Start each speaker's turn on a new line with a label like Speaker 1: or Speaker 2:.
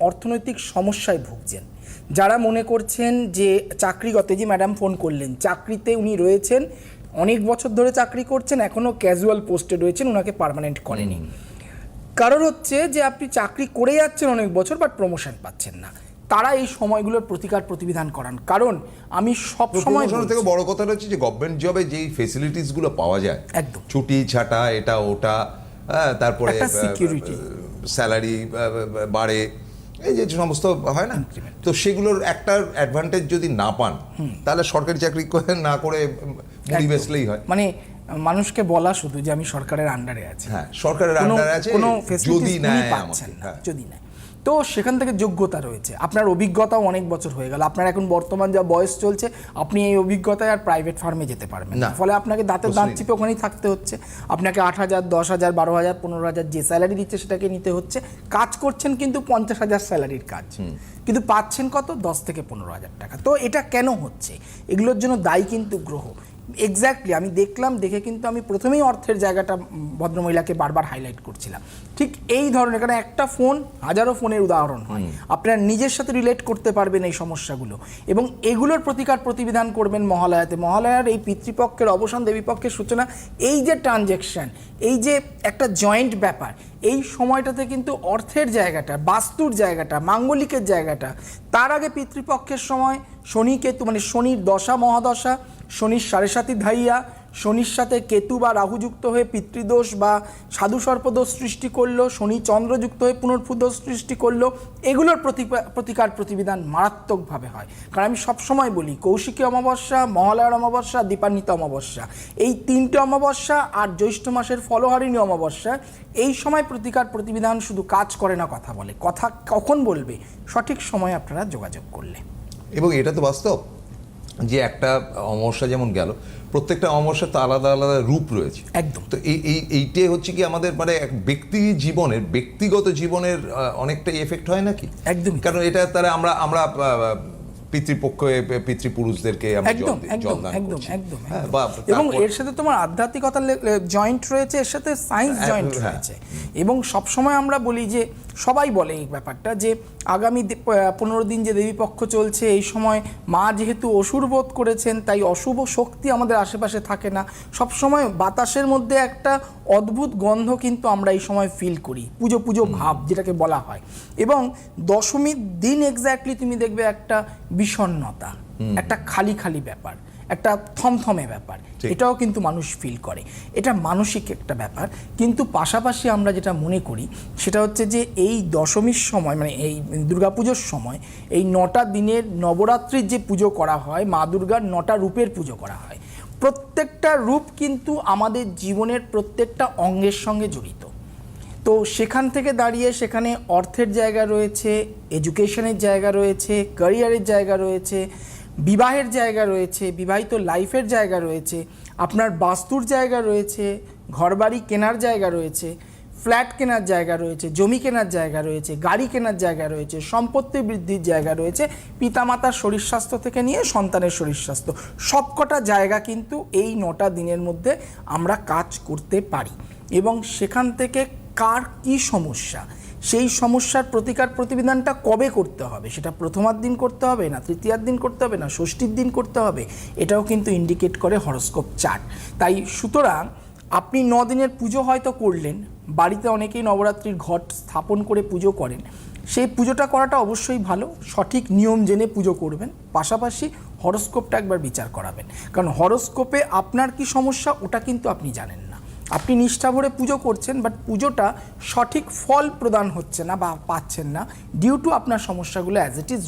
Speaker 1: অর্থনৈতিক সমস্যায় ভুগছেন যারা মনে করছেন যে চাকরিগত যে ম্যাডাম ফোন করলেন চাকরিতে উনি রয়েছেন অনেক বছর ধরে চাকরি করছেন এখনও ক্যাজুয়াল পোস্টে রয়েছেন ওনাকে পার্মানেন্ট করেনি কারণ হচ্ছে যে আপনি চাকরি করে যাচ্ছেন অনেক বছর বাট প্রমোশন পাচ্ছেন না তারা এই সময়গুলোর প্রতিকার প্রতিবিধান করান কারণ আমি সব সময়
Speaker 2: থেকে বড় কথা হচ্ছে যে গভর্নমেন্ট জবে যেই ফেসিলিটিসগুলো পাওয়া যায়
Speaker 1: একদম।
Speaker 2: ছুটি ছাটা এটা ওটা হ্যাঁ, তারপরে। স্যালারি বাড়ে এই যে সমস্ত হয় না তো সেগুলোর একটা অ্যাডভান্টেজ যদি না পান তাহলে সরকারি চাকরি করে না করে মুড়ি বেচলেই হয়।
Speaker 1: মানে মানুষকে বলা শুধু যে আমি সরকারের আন্ডারে আছি।
Speaker 2: হ্যাঁ সরকারের আন্ডারে আছে যদি
Speaker 1: না
Speaker 2: হ্যাঁ।
Speaker 1: যদি নেয়। তো সেখান থেকে যোগ্যতা রয়েছে। আপনার অভিজ্ঞতাও অনেক বছর হয়ে গেল। আপনার এখন বর্তমান যা বয়স চলছে আপনি এই অভিজ্ঞতায় আর প্রাইভেট ফার্মে যেতে পারবেন না। ফলে আপনাকে দাঁতের দাঁত চিপে ওখানেই থাকতে হচ্ছে। আপনাকে আট হাজার দশ হাজার বারো হাজার পনেরো হাজার যে স্যালারি দিচ্ছে সেটাকে নিতে হচ্ছে। কাজ করছেন কিন্তু পঞ্চাশ হাজার স্যালারির কাজ। কিন্তু পাচ্ছেন কত? দশ থেকে পনেরো হাজার টাকা। তো এটা কেন হচ্ছে? এগুলোর জন্য দায়ী কিন্তু গ্রহ। এক্স্যাক্টলি আমি দেখলাম দেখে কিন্তু আমি প্রথমেই অর্থের জায়গাটা ভদ্রমহিলাকে বারবার হাইলাইট করছিলাম। ঠিক এই ধরনের কারণ একটা ফোন হাজারো ফোনের উদাহরণ হয়। আপনারা নিজের সাথে রিলেট করতে পারবেন এই সমস্যাগুলো। এবং এগুলোর প্রতিকার প্রতিবিধান করবেন মহালয়াতে। মহালয়ার এই পিতৃপক্ষের অবসান দেবীপক্ষের সূচনা এই যে ট্রানজ্যাকশন এই যে একটা জয়েন্ট ব্যাপার এই সময়টাতে কিন্তু অর্থের জায়গাটা বাস্তুর জায়গাটা মাঙ্গলিকের জায়গাটা তার আগে পিতৃপক্ষের সময় শনি কেতু মানে শনির দশা মহাদশা শনির সাড়ে সাতি ধাইয়া, শনির সাথে কেতু বা রাহু যুক্ত হয়ে পিতৃদোষ বা সাধু সর্পদোষ সৃষ্টি করল, শনি চন্দ্রযুক্ত হয়ে পুনর্ভূদোষ সৃষ্টি করল, এগুলোর প্রতিকার প্রতিবিধান মারাত্মকভাবে হয়। কারণ আমি সবসময় বলি, কৌশিকী অমাবস্যা, মহালয়ার অমাবস্যা, দীপান্বিত অমাবস্যা। এই তিনটে অমাবস্যা আর জ্যৈষ্ঠ মাসের ফলহারিণী অমাবস্যা, এই সময় প্রতিকার প্রতিবিধান শুধু কাজ করে না কথা বলে। কথা কখন বলবে? সঠিক সময় আপনারা যোগাযোগ করলে।
Speaker 2: এবং এটা তো বাস্তব। যে একটা অমাবস্যা যেমন গেল প্রত্যেকটা অমাবস্যার তো আলাদা আলাদা রূপ রয়েছে।
Speaker 1: একদম।
Speaker 2: তো এই এই এইটাই হচ্ছে কি আমাদের মানে এক ব্যক্তি জীবনের ব্যক্তিগত জীবনের অনেকটাই অনেকটা এফেক্ট হয় নাকি?
Speaker 1: একদম
Speaker 2: কারণ এটা তারা আমরা আমরা পিতৃপক্ষে পিতৃপুরুষদেরকে
Speaker 1: একদম একদম একদম একদম
Speaker 2: হ্যাঁ,
Speaker 1: এবং এর সাথে তোমার আধ্যাত্মিকতার জয়েন্ট রয়েছে এর সাথে সায়েন্স
Speaker 2: হ্যাঁ,
Speaker 1: জয়েন্ট
Speaker 2: হ্যাঁ।
Speaker 1: রয়েছে। এবং সবসময় আমরা বলি যে সবাই বলে এই ব্যাপারটা যে আগামী পনেরো দিন যে দেবীপক্ষ চলছে এই সময় মা যেহেতু অসুর বোধ করেছেন তাই অশুভ শক্তি আমাদের আশেপাশে থাকে না। সবসময় বাতাসের মধ্যে একটা অদ্ভুত গন্ধ কিন্তু আমরা এই সময় ফিল করি। পুজো পুজো ভাব যেটাকে বলা হয়। এবং দশমীর দিন এক্স্যাক্টলি তুমি দেখবে একটা বিষণ্ণতা। একটা খালি খালি ব্যাপার একটা থমথমে ব্যাপার। এটাও কিন্তু মানুষ ফিল করে। এটা মানসিক একটা ব্যাপার। কিন্তু পাশাপাশি আমরা যেটা মনে করি সেটা হচ্ছে যে এই দশমীর সময় মানে এই দুর্গাপুজোর সময় এই নটা দিনের নবরাত্রির যে পুজো করা হয় মা দুর্গার নটা রূপের পুজো করা হয় প্রত্যেকটা রূপ কিন্তু আমাদের জীবনের প্রত্যেকটা অঙ্গের সঙ্গে জড়িত। তো সেখান থেকে দাঁড়িয়ে সেখানে অর্থের জায়গা রয়েছে এডুকেশনের জায়গা রয়েছে ক্যারিয়ারের জায়গা রয়েছে বিবাহের জায়গা রয়েছে বিবাহিত লাইফের জায়গা রয়েছে আপনার বাস্তুর জায়গা রয়েছে ঘরবাড়ি কেনার জায়গা রয়েছে ফ্ল্যাট কেনার জায়গা রয়েছে জমি কেনার জায়গা রয়েছে গাড়ি কেনার জায়গা রয়েছে সম্পত্তি বৃদ্ধির জায়গা রয়েছে পিতামাতার শরীর স্বাস্থ্য থেকে নিয়ে সন্তানের শরীর স্বাস্থ্য সবকটা জায়গা কিন্তু এই নটা দিনের মধ্যে আমরা কাজ করতে পারি এবং সেখান থেকে কার কি সমস্যা? সেই সমস্যার প্রতিকার প্রতিবিধানটা কবে করতে হবে? সেটা প্রথমার দিন করতে হবে, না তৃতীয়ার দিন করতে হবে, না ষষ্ঠীর দিন করতে হবে? এটাও কিন্তু ইন্ডিকেট করে হরস্কোপ চার্ট তাই সুতরাং আপনি ন দিনের পুজো হয়তো করলেন, বাড়িতে অনেকেই নবরাত্রির ঘট স্থাপন করে পুজো করেন। সেই পুজোটা করাটা অবশ্যই ভালো, সঠিক নিয়ম জেনে পুজো করবেন, পাশাপাশি হরস্কোপটা একবার বিচার করাবেন। কারণ হরস্কোপে আপনার কি সমস্যা, ওটা কিন্তু আপনি জানেন আপনি নিষ্ঠা ভরে পুজো করছেন বাট পুজোটা সঠিক ফল প্রদান হচ্ছে না বা পাচ্ছেন না ডিউ টু আপনার সমস্যাগুলো অ্যাজ ইট ইজ